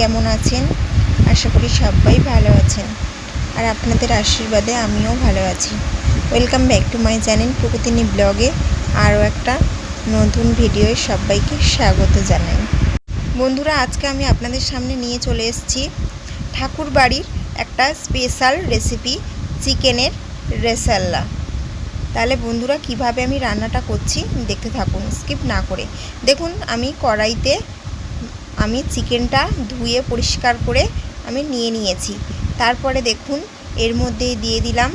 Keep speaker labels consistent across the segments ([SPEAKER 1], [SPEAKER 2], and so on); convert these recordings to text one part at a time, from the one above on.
[SPEAKER 1] কেমন আছেন? আশা করি সবাই ভালো আছেন। আর আপনাদের আশীর্বাদে আমিও ভালো আছি। Welcome back to my channel প্রকৃতিনী ব্লগে আরও একটা নতুন ভিডিওয়ে সবাইকে স্বাগত জানাই। বন্ধুরা, আজকে আমি আপনাদের সামনে নিয়ে চলে এসেছি ঠাকুর বাড়ির একটা স্পেশাল রেসিপি চিকেনের রেসাল্লা। তাহলে বন্ধুরা, কীভাবে আমি রান্নাটা করছি, দেখতে থাকুন স্কিপ না করে। দেখুন, আমি কড়াইতে আমি চিকেনটা ধুয়ে পরিষ্কার করে আমি নিয়ে নিয়েছি। তারপরে দেখুন, এর মধ্যে দিয়ে দিলাম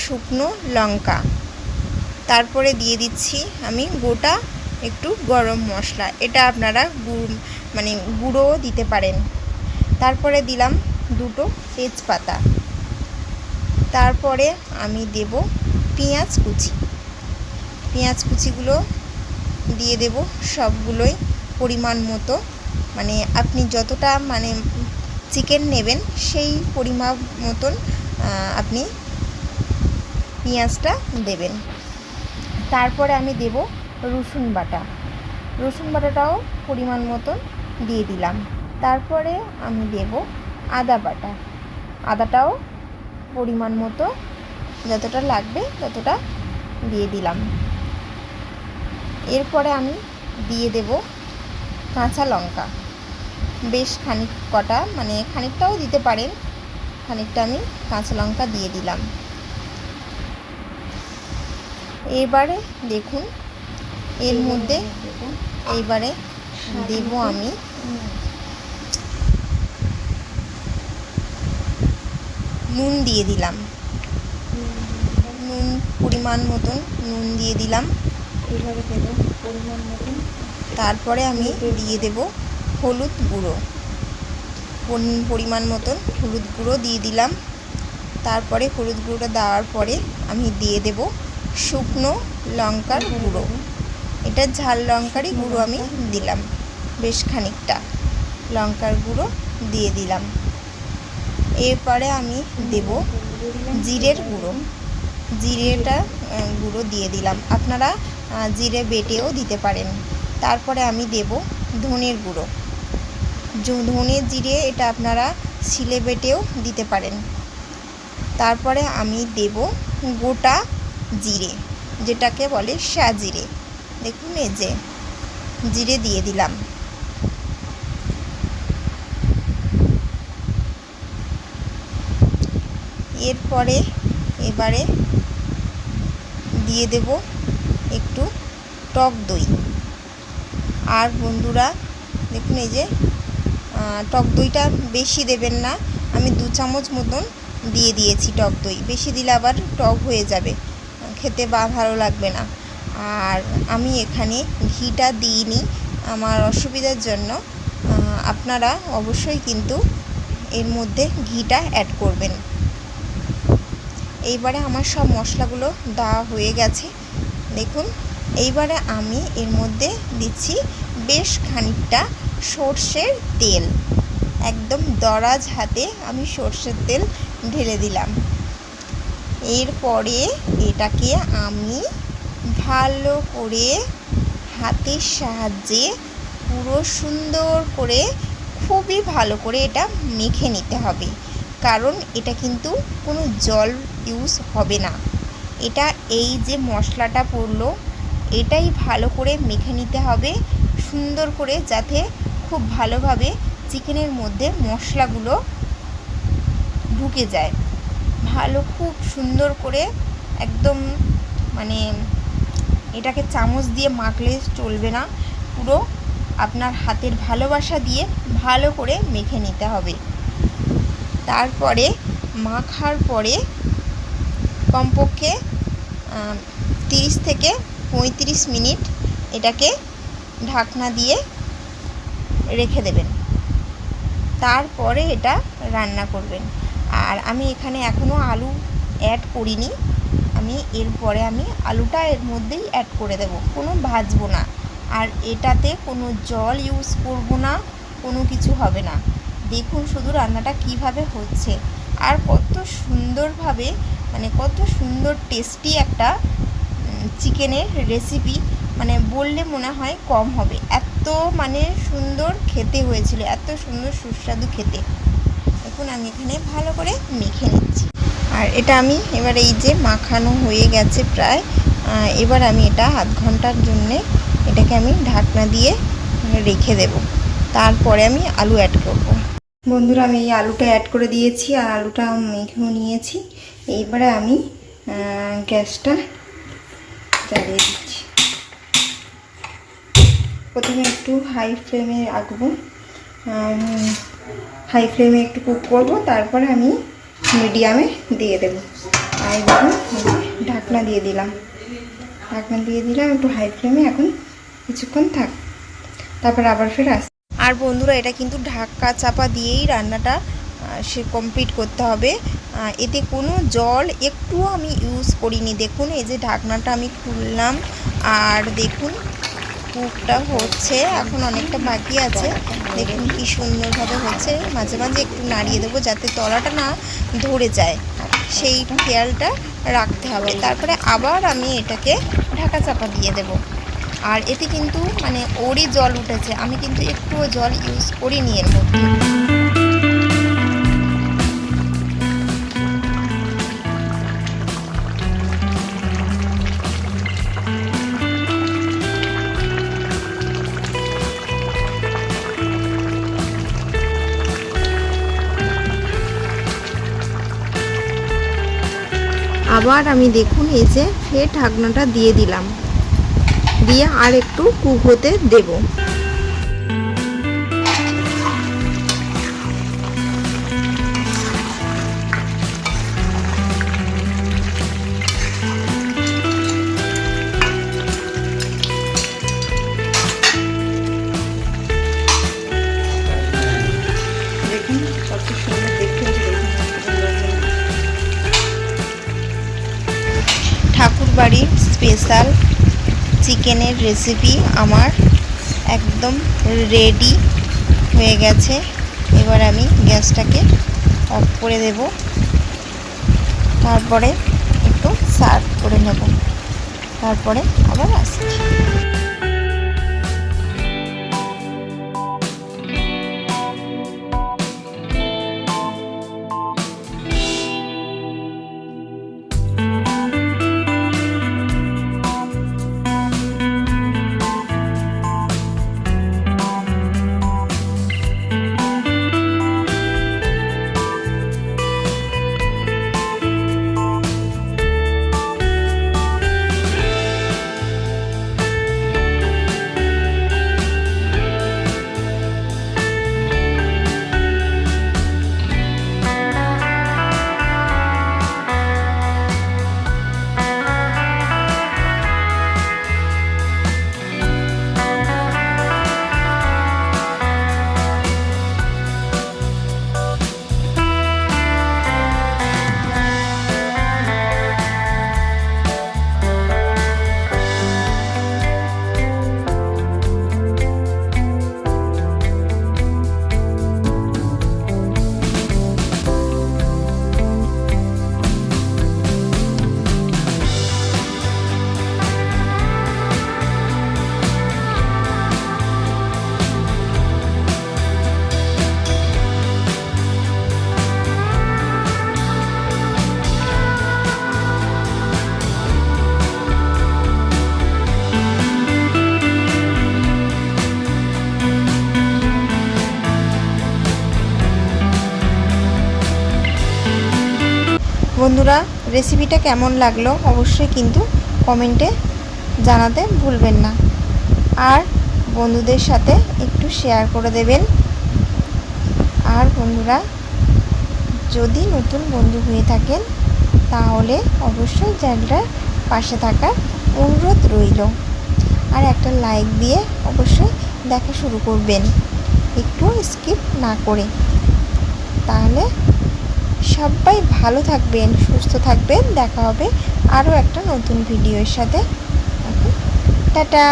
[SPEAKER 1] শুকনো লঙ্কা। তারপরে দিয়ে দিচ্ছি আমি গোটা একটু গরম মশলা। এটা আপনারা মানে গুঁড়োও দিতে পারেন। তারপরে দিলাম দুটো তেজপাতা। তারপরে আমি দেব পেঁয়াজ কুচি। পেঁয়াজ কুচিগুলো দিয়ে দেব সবগুলোই পরিমাণ মতো। মানে আপনি যতটা মানে চিকেন নেবেন, সেই পরিমাপ মতন আপনি পেঁয়াজটা দেবেন। তারপরে আমি দেব রসুন বাটা। রসুন বাটাটাও পরিমাণ মতন দিয়ে দিলাম। তারপরে আমি দেব আদা বাটা। আদাটাও পরিমাণ মতো যতটা লাগবে ততটা দিয়ে দিলাম। এরপরে আমি দিয়ে দেব কাঁচা লঙ্কা। বেশ খানিক কটা মানে খানিকটাও দিতে পারেন। খানিকটা আমি কাঁচা লঙ্কা দিয়ে দিলাম। এবারে দেখুন এর মধ্যে এইবারে দেব আমি। নুন দিয়ে দিলাম। নুন পরিমাণ মতন নুন দিয়ে দিলাম।
[SPEAKER 2] এইভাবে দেবেন পরিমাণ মতন।
[SPEAKER 1] তারপরে আমি দিয়ে দেব হলুদ গুঁড়ো। পরিমাণ মতন হলুদ গুঁড়ো দিয়ে দিলাম। তারপরে হলুদ গুঁড়োটা দেওয়ার পরে আমি দিয়ে দেব শুকনো লঙ্কার গুঁড়ো। এটা ঝাল লঙ্কারই গুঁড়ো আমি দিলাম। বেশ খানিকটা লঙ্কার গুঁড়ো দিয়ে দিলাম। এরপরে আমি দেব জিরের গুঁড়ো। জিরেটা গুঁড়ো দিয়ে দিলাম। আপনারা জিরে বেটেও দিতে পারেন। তারপরে আমি দেব ধনের গুঁড়ো। ধনে জিরে এটা আপনারা শিলে বেটেও দিতে পারেন। তারপরে আমি দেব গোটা জিরে, যেটাকে বলে সাজিরে। দেখুন এই যে, জিরে দিয়ে দিলাম। এরপরে এবারে দিয়ে দেব একটু টক দই। আর বন্ধুরা, দেখুন এই যে টক দইটা বেশি দেবেন না। আমি দু চামচ মতন দিয়ে দিয়েছি টক দই। বেশি দিলে আবার টক হয়ে যাবে। খেতে বা ভালো লাগবে না। আর আমি এখানে ঘিটা দিইনি। আমার অসুবিধার জন্য আপনারা অবশ্যই কিন্তু এর মধ্যে ঘিটা অ্যাড করবেন। এইবারে আমার সব মশলাগুলো দেওয়া হয়ে গেছে। দেখুন, এইবারে আমি এর মধ্যে দিচ্ছি বেশ খানিকটা সর্ষের তেল। একদম দরাজ হাতে আমি সর্ষের তেল ঢেলে দিলাম। এরপরে এটাকে আমি ভালো করে হাতের সাহায্যে পুরো সুন্দর করে খুবই ভালো করে এটা মেখে নিতে হবে। কারণ এটা কিন্তু কোনো জল ইউজ হবে না। এটা এই যে মশলাটা পড়ল, এটাই ভালো করে মেখে নিতে হবে, সুন্দর করে যাতে খুব ভালোভাবে চিকেনের মধ্যে মশলাগুলো ঢুকে যায়। ভালো, খুব সুন্দর করে একদম মানে এটাকে চামচ দিয়ে মাখলে চলবে না। পুরো আপনার হাতের ভালোবাসা দিয়ে ভালো করে মেখে নিতে হবে। তারপরে মাখার পরে কমপক্ষে তিরিশ থেকে পঁয়ত্রিশ মিনিট এটাকে ঢাকনা দিয়ে রেখে দেবেন। তারপরে এটা রান্না করবেন। আর আমি এখানে এখনও আলু অ্যাড করিনি। আমি এরপরে আমি আলুটা এর মধ্যেই অ্যাড করে দেব। কোনো ভাজবো না। আর এটাতে কোনো জল ইউজ করব না। কোনো কিছু হবে না। দেখুন শুধু রান্নাটা কীভাবে হচ্ছে। আর কত সুন্দরভাবে মানে কত সুন্দর টেস্টি একটা চিকেনের রেসিপি মানে বললে মনে হয় কম হবে। এত এত মানে সুন্দর খেতে হয়েছিল, এত সুন্দর সুস্বাদু খেতে। এখন আমি এখানে ভালো করে মেখে নিচ্ছি। আর এটা আমি এবার এই যে মাখানো হয়ে গেছে প্রায় এবার আমি এটা আধ ঘণ্টার জন্যে এটাকে আমি ঢাকনা দিয়ে রেখে দেব। তারপরে আমি আলু অ্যাড করব। বন্ধুরা, আমি এই আলুটা অ্যাড করে দিয়েছি আর আলুটা মেখেও নিয়েছি। এইবারে আমি গ্যাসটা জ্বালিয়ে দিচ্ছি। প্রথমে একটু হাই ফ্লেমে রাখব হাই ফ্লেমে একটু কুক করব, তারপরে আমি মিডিয়ামে দিয়ে দেবো। আর দেখুন ঢাকনা দিয়ে দিলাম। ঢাকনা দিয়ে দিলাম, একটু হাই ফ্লেমে এখন কিছুক্ষণ থাক। তারপর আবার ফের আস আর বন্ধুরা, এটা কিন্তু ঢাকা চাপা দিয়েই রান্নাটা সে কমপ্লিট করতে হবে। এতে কোনো জল একটুও আমি ইউজ করিনি। দেখুন, এই যে ঢাকনাটা আমি খুললাম। আর দেখুন কুকটা হচ্ছে এখন অনেকটা বাকি আছে। দেখুন কি সুন্দরভাবে হচ্ছে। মাঝে মাঝে একটু নাড়িয়ে দেবো যাতে তলাটা না ধরে যায়। সেই খেয়ালটা রাখতে হবে। তারপরে আবার আমি এটাকে ঢাকা চাপা দিয়ে দেব। আর এতে কিন্তু মানে ওরই জল উঠেছে। আমি কিন্তু একটুও জল ইউজ করিনি এর মধ্যে। আবার আমি দেখুন এই যে ফের ঢাকনাটা দিয়ে দিলাম। দিয়ে আর একটু কুক হতে দেব। স্পেশাল চিকেনের রেসিপি আমার একদম রেডি হয়ে গেছে। এবার আমি গ্যাসটাকে অফ করে দেব। তারপরে একটু সার্ভ করে নেব। তারপরে আবার আসছি। বন্ধুরা রেসিপিটা কেমন লাগল অবশ্যই কিন্তু কমেন্টে জানাতে ভুলবেন না। আর বন্ধুদের সাথে একটু শেয়ার করে দেবেন। আর বন্ধুরা, যদি নতুন বন্ধু হয়ে থাকেন, তাহলে অবশ্যই চ্যানেলটার পাশে থাকার অনুরোধ রইল। আর একটা লাইক দিয়ে অবশ্যই দেখা শুরু করবেন। একটু স্কিপ না করে। তাহলে সবাই ভালো থাকবেন সুস্থ থাকবেন। দেখা হবে আরও একটা নতুন ভিডিওর সাথে। টাটা।